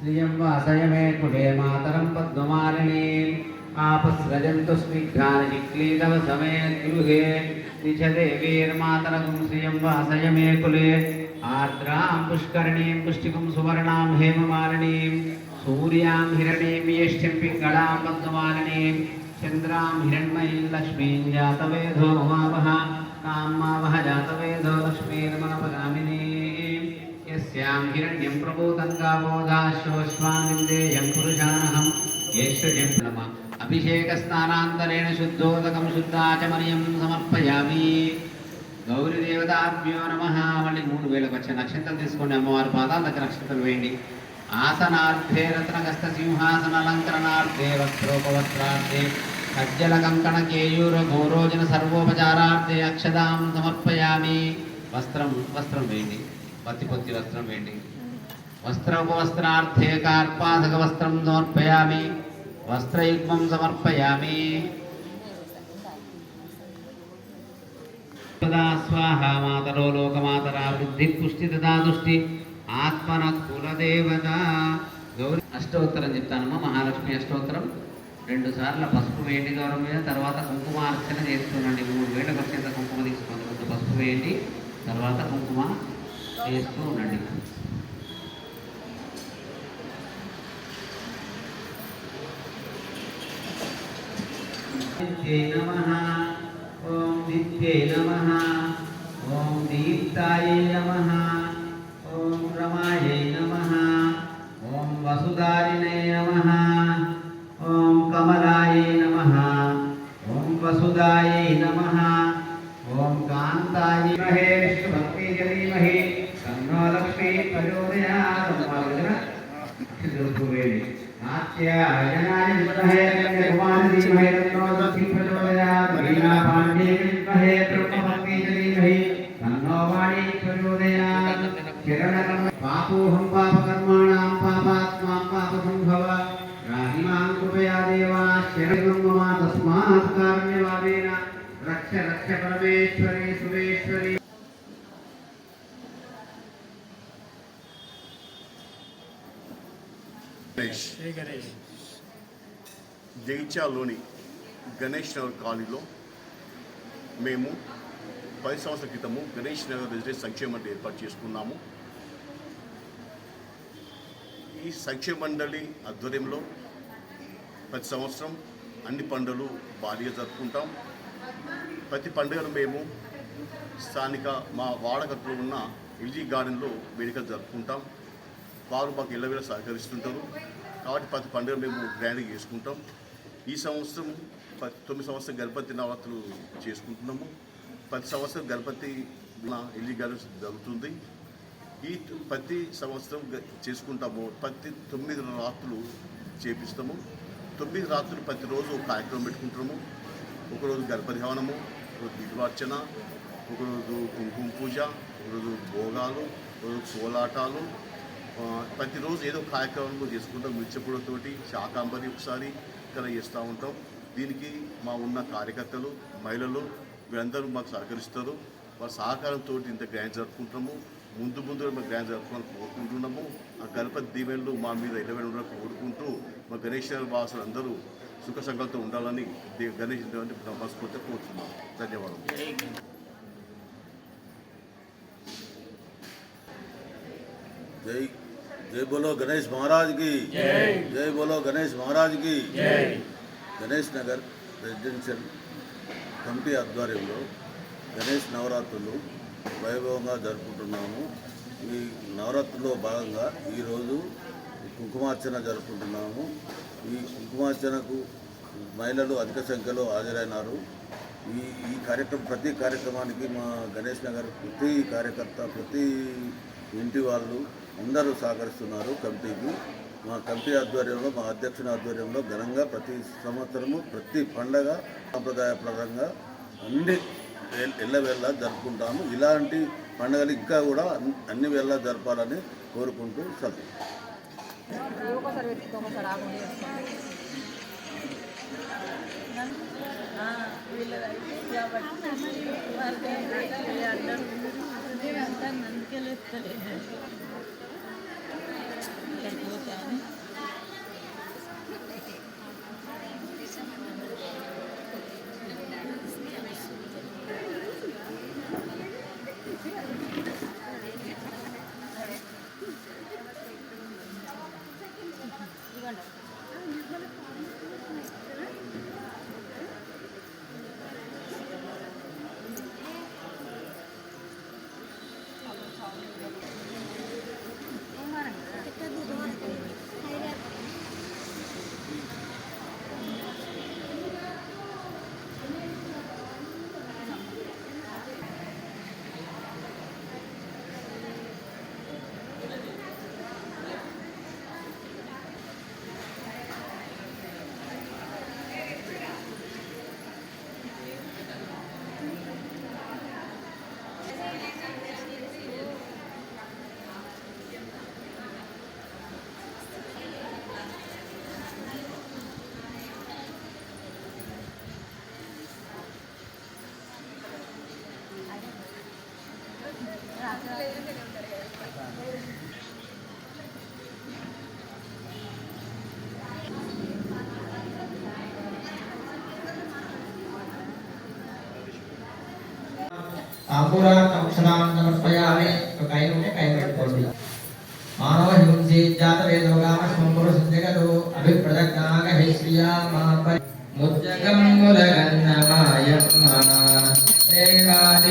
గర్భమాన్ శ్రియం వాసయ మే కుటే మాతరం పద్మమాలినీం ఆపస్రజంతు స్నిగ్ధాని చిక్లీతవ సమే గృహే నిచదేవీర్మాతరం శ్రియం వాసయ మే కులే ఆర్ద్రాం పుష్కరణీం పుష్టికం సువర్ణాం హేమమాలినీం సూర్యాం హిరణీం యేష్ఠ్యం పింగళాం పద్మమాలినీం చంద్రాం హిరణ్మయీం లక్ష్మీం జాతవేదో మమావహ కామావహ జాతవేదో లక్ష్మీర్మనపగామినీం యస్యాం హిరణ్యం ప్రబోధం గావోదాశ్వస్వామిందేయం పురుషానహం యేష్యం నమ. అభిషేక స్నానాంతరేణ శుద్ధోదకం శుద్ధాచమనీయం సమర్పయామి. గౌరీదేవతాభ్యో నమ. మళ్ళీ మూడు వేలకు వచ్చే నక్షత్రం తీసుకోండి అమ్మవారి. పాదాల దగ్గర నక్షత్రం వేయండి. ఆసనార్థే రత్నగస్త సింహాసన అలంకరణార్థే వస్త్రోపవస్త్రార్థే సజ్జల కంకణ కేయూర గౌరోజన సర్వోపచారార్థే అక్షదాం సమర్పయామి. వస్త్రం వస్త్రం వేయండి. పత్తిపొత్తి వస్త్రం వేయండి. వస్త్రోపవస్త్రార్థే కార్పాసక వస్త్రం సమర్పయామి. వస్త్రయుగ్మం సమర్పయామి. స్వాహ మాతరో లోకమాతరా వృద్ధి పుష్టి తదా దృష్టి. ఆత్మన కులదేవత. గౌరీ అష్టోత్తరం చెప్తానమ్మా మహాలక్ష్మి అష్టోత్తరం. రెండు సార్లు పసుపు వేయండి గౌరవం మీద తర్వాత కుంకుమ అర్చన చేస్తుండండి మూడు వేలకు వచ్చేంత కుంకుమ తీసుకోండి కొంచెం పసుపు వేయండి తర్వాత కుంకుమ చేస్తూ ఉండండి. నిత్యై ఓం నిత్యై ఓం నమః. पापोऽहं पापकर्माणां पापात्मा पापसम्भव राहि माँ कृपया देवा शरणं मम तस्मात् काम्यवादेन रक्ष रक्ष परमेश्वरे, सुरेश्वरे జగిత్యాలలోని గణేష్ నగర్ కాలనీలో మేము పది సంవత్సరాల క్రితము గణేష్ నగర్ రెసిడెన్స్ సంక్షేమ మండలి ఏర్పాటు చేసుకున్నాము. ఈ సంక్షేమ మండలి ఆధ్వర్యంలో ప్రతి సంవత్సరం అన్ని పండుగలు భారీగా జరుపుకుంటాం. ప్రతి పండుగను మేము స్థానిక మా వాడకట్లో ఉన్న ఎల్జీ గార్డెన్లో వేడుకలు జరుపుకుంటాం. వారు మాకు ఇళ్ళవేళ సహకరిస్తుంటారు. కాబట్టి ప్రతి పండుగ మేము గ్రాండ్గా చేసుకుంటాం. ఈ సంవత్సరం తొమ్మిది సంవత్సరం గణపతి నవరాత్రులు చేసుకుంటున్నాము. ప్రతి సంవత్సరం గణపతి ఎల్లి గార్డెన్స్ జరుగుతుంది. ఈ ప్రతి సంవత్సరం చేసుకుంటాము. ప్రతి తొమ్మిది రాత్రులు చేపిస్తాము. తొమ్మిది రాత్రులు ప్రతిరోజు ఒక కార్యక్రమం పెట్టుకుంటాము. ఒకరోజు గణపతి హవనము ఒకరోజు దీపార్చన ఒకరోజు కుంకుమ పూజ ఒకరోజు భోగాలు ఒకరోజు కోలాటాలు ప్రతిరోజు ఏదో కార్యక్రమం చేసుకుంటాం మిర్చిపూడతోటి శాకాంబరి ఒకసారి ఇక్కడ చేస్తూ ఉంటాం. దీనికి మా ఉన్న కార్యకర్తలు మహిళలు వీరందరూ మాకు సహకరిస్తారు. వారి సహకారంతో ఇంత గ్రాండ్ జరుపుకుంటాము ముందు ముందు మా గ్రాండ్ జరుపుకోవాలని కోరుకుంటున్నాము. ఆ గణపతి దీవెనలు మా మీద ఇరవై ఉండాలని కోరుకుంటూ మా గణేశ్వర వాసులు అందరూ సుఖ సంకల్పంతో ఉండాలని గణేష్ దేవుని మనస్ఫూర్తిగా కోరుతున్నాం ధన్యవాదాలు జై జై బోలో గణేష్ మహారాజ్కి జై బోలో గణేష్ మహారాజ్కి గణేష్ నగర్ రెసిడెన్షియల్ కమిటీ ఆధ్వర్యంలో గణేష్ నవరాత్రులు వైభవంగా జరుపుకుంటున్నాము. ఈ నవరాత్రుల్లో భాగంగా ఈరోజు కుంకుమార్చన జరుపుకుంటున్నాము. ఈ కుంకుమార్చనకు మహిళలు అధిక సంఖ్యలో హాజరైనారు. ఈ ఈ కార్యక్రమం ప్రతి కార్యక్రమానికి మా గణేష్ నగర్ ప్రతి కార్యకర్త ప్రతి ఇంటి వాళ్ళు అందరూ సహకరిస్తున్నారు కమిటీకి. మా కమిటీ ఆధ్వర్యంలో మా అధ్యక్షుని ఆధ్వర్యంలో ఘనంగా ప్రతి సంవత్సరము ప్రతి పండగ సాంప్రదాయపరంగా అన్ని ఎల్లవేళ్ళ జరుపుకుంటాము. ఇలాంటి పండుగలు ఇంకా కూడా అన్ని- వేళ జరపాలని కోరుకుంటూ సెలవు. ఒకసారి తాంబూలార్థం క్షణాం సమర్పయామి కై ఉంటే కై పెట్టుకోండి మానవ హింసే జాత వేదోగామ సంపురు సంజగలు అభిప్రదజ్ఞాగ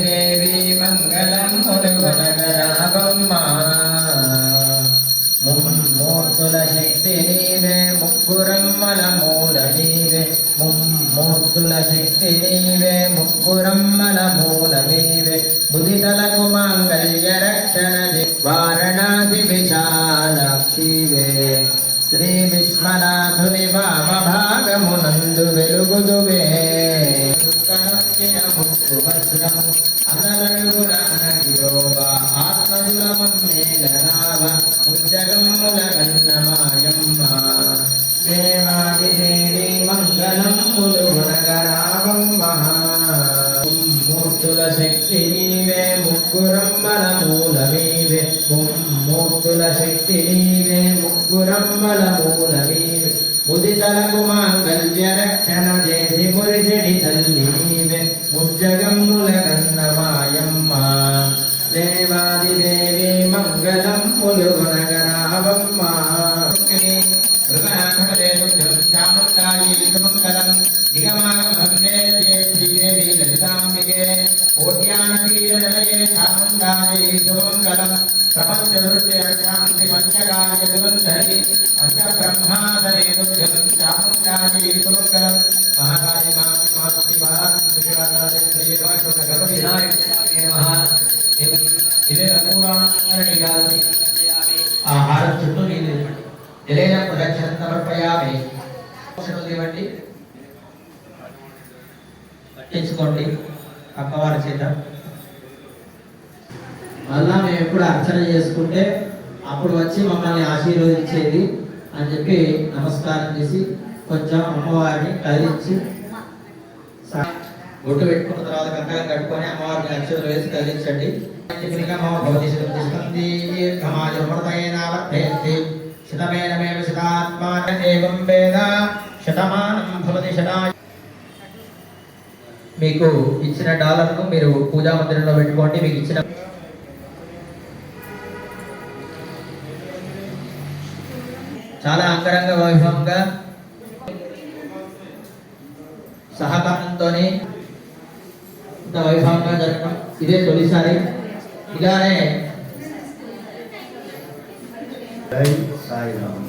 దేవి మంగళం ముమ్మూర్తుల శక్తి నీవే ముమ్మూర్తుల శక్తి నీవే ముగ్గురమ్మల మూల నీవే బుధితలకు మాంగళ్య రక్షణ వారణాసి విశాలాక్షివే శ్రీ విశ్వనాథుని వామ భాగమునందు వెలుగుదువే సుత్తనొచ్చిన ముక్కు వజ్రము అనలగుణ అనగిరోవ ఆత్మజులమమ్మేలనావ ఉజ్జగమ్ముల గన్నమాయమ్మ దేవాది దేవి మంగళం ములుగుణగరావమ్మ మూర్తుల శక్తి నీవే ముగ్గురమ్మల మూల మూర్తుల శక్తి నీవే ముగ్గురమ్మల మూల నీవే ముదితలకు మాంగళ్య రక్షణ చేసి మురిసిడి తల్లి నీవే ముజ్జగమ్ముల కన్నమాయమ్మ దేవాదిదేవి మంగళం ములుగునగరావమ్మ సుమంగళం ప్రపంచ దృష్టి పంచకార్య సుమంగళం మహాకాళి మాతి మాతి ఆహారం చుట్టూ నీళ్ళు ఇవ్వండి ప్రదక్షిణ సమర్పయామి ఇవ్వండి పట్టించుకోండి అమ్మవారి చేత మళ్ళా మేము ఎప్పుడు అర్చన చేసుకుంటే అప్పుడు వచ్చి మమ్మల్ని ఆశీర్వదించేది అని చెప్పి నమస్కారం చేసి కొంచెం అమ్మవారిని కదిలించి సా- బొట్టు పెట్టుకున్న తర్వాత కంకణం కట్టుకొని అమ్మవారిని అక్షతలు వేసి కదిలించండి. శతమేనమేవ శతాత్మాన ఏవం వేద. శతమానం భవతి శతా మీకు ఇచ్చిన డాలర్ను మీరు పూజా మందిరంలో పెట్టుకోండి. మీకు ఇచ్చిన చాలా అంగరంగ వైభవంగా సహకారంతోనే ఇంత వైభవంగా జరగడం ఇదే తొలిసారి. ఇలానే జై సాయిరామ్.